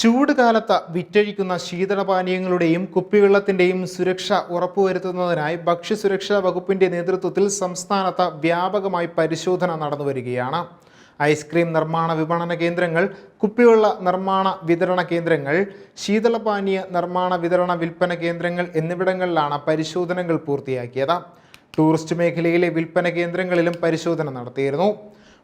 ചൂട് കാലത്ത് വിറ്റഴിക്കുന്ന ശീതളപാനീയങ്ങളുടെയും കുപ്പിവെള്ളത്തിന്റെയും സുരക്ഷ ഉറപ്പുവരുത്തുന്നതിനായി ഭക്ഷ്യസുരക്ഷാ വകുപ്പിന്റെ നേതൃത്വത്തിൽ സംസ്ഥാനത്ത് വ്യാപകമായി പരിശോധന നടന്നുവരികയാണ് ഐസ്ക്രീം നിർമ്മാണ വിപണന കേന്ദ്രങ്ങൾ കുപ്പിവെള്ള നിർമ്മാണ വിതരണ കേന്ദ്രങ്ങൾ ശീതളപാനീയ നിർമ്മാണ വിതരണ വിൽപ്പന കേന്ദ്രങ്ങൾ എന്നിവിടങ്ങളിലാണ് പരിശോധനകൾ പൂർത്തിയാക്കിയത്. ടൂറിസ്റ്റ് മേഖലയിലെ വിൽപ്പന കേന്ദ്രങ്ങളിലും പരിശോധന നടത്തിയിരുന്നു.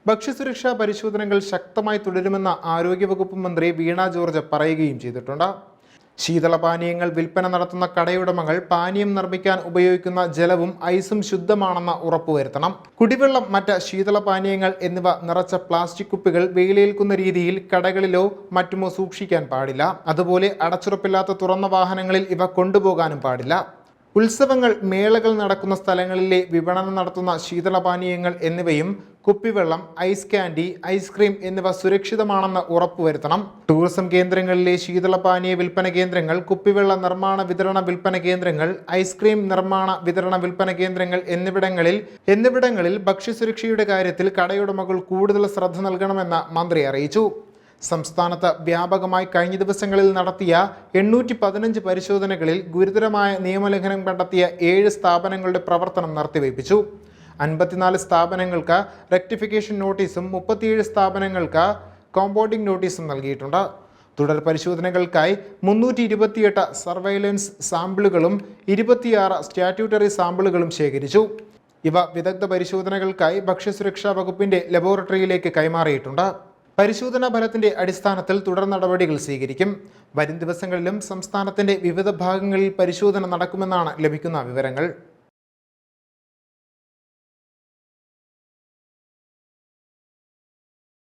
ഭക്ഷ്യസുരക്ഷാ പരിശോധനകൾ ശക്തമായി തുടരുമെന്ന് ആരോഗ്യവകുപ്പ് മന്ത്രി വീണ ജോർജ് പറയുകയും ചെയ്തിട്ടുണ്ട്. ശീതളപാനീയങ്ങൾ വിൽപ്പന നടത്തുന്ന കടയുടമകൾ പാനീയം നിർമ്മിക്കാൻ ഉപയോഗിക്കുന്ന ജലവും ഐസും ശുദ്ധമാണെന്ന് ഉറപ്പുവരുത്തണം. കുടിവെള്ളം മറ്റ് ശീതളപാനീയങ്ങൾ എന്നിവ നിറച്ച പ്ലാസ്റ്റിക് കുപ്പികൾ വെയിലേൽക്കുന്ന രീതിയിൽ കടകളിലോ മറ്റുമോ സൂക്ഷിക്കാൻ പാടില്ല. അതുപോലെ അടച്ചുറപ്പില്ലാത്ത തുറന്ന വാഹനങ്ങളിൽ ഇവ കൊണ്ടുപോകാനും പാടില്ല. ഉത്സവങ്ങൾ മേളകൾ നടക്കുന്ന സ്ഥലങ്ങളിലെ വിപണനം നടത്തുന്ന ശീതളപാനീയങ്ങൾ എന്നിവയും കുപ്പിവെള്ളം ഐസ് കാൻഡി ഐസ്ക്രീം എന്നിവ സുരക്ഷിതമാണെന്ന് ഉറപ്പുവരുത്തണം. ടൂറിസം കേന്ദ്രങ്ങളിലെ ശീതളപാനീയ വിൽപ്പന കേന്ദ്രങ്ങൾ കുപ്പിവെള്ള നിർമ്മാണ വിതരണ വിൽപ്പന കേന്ദ്രങ്ങൾ ഐസ്ക്രീം നിർമ്മാണ വിതരണ വിൽപ്പന കേന്ദ്രങ്ങൾ എന്നിവിടങ്ങളിൽ എന്നിവിടങ്ങളിൽ ഭക്ഷ്യസുരക്ഷയുടെ കാര്യത്തിൽ കടയുടമകൾ കൂടുതൽ ശ്രദ്ധ നൽകണമെന്ന് മന്ത്രി അറിയിച്ചു. സംസ്ഥാനത്ത് വ്യാപകമായി കഴിഞ്ഞ ദിവസങ്ങളിൽ നടത്തിയ എണ്ണൂറ്റി പതിനഞ്ച് പരിശോധനകളിൽ ഗുരുതരമായ നിയമലംഘനം കണ്ടെത്തിയ ഏഴ് സ്ഥാപനങ്ങളുടെ പ്രവർത്തനം നിർത്തിവയ്പ്പിച്ചു. അൻപത്തിനാല് സ്ഥാപനങ്ങൾക്ക് റെക്ടിഫിക്കേഷൻ നോട്ടീസും മുപ്പത്തിയേഴ് സ്ഥാപനങ്ങൾക്ക് കോമ്പൗണ്ടിംഗ് നോട്ടീസും നൽകിയിട്ടുണ്ട്. തുടർ പരിശോധനകൾക്കായി മുന്നൂറ്റി ഇരുപത്തിയെട്ട് സർവൈലൻസ് സാമ്പിളുകളും ഇരുപത്തിയാറ് സ്റ്റാറ്റ്യൂട്ടറി സാമ്പിളുകളും ശേഖരിച്ചു. ഇവ വിദഗ്ധ പരിശോധനകൾക്കായി ഭക്ഷ്യസുരക്ഷാ വകുപ്പിന്റെ ലബോറട്ടറിയിലേക്ക് കൈമാറിയിട്ടുണ്ട്. പരിശോധനാ ഫലത്തിന്റെ അടിസ്ഥാനത്തിൽ തുടർ നടപടികൾ സ്വീകരിക്കും. വരും ദിവസങ്ങളിലും സംസ്ഥാനത്തിന്റെ വിവിധ ഭാഗങ്ങളിൽ പരിശോധന നടക്കുമെന്നാണ് ലഭിക്കുന്ന വിവരങ്ങൾ.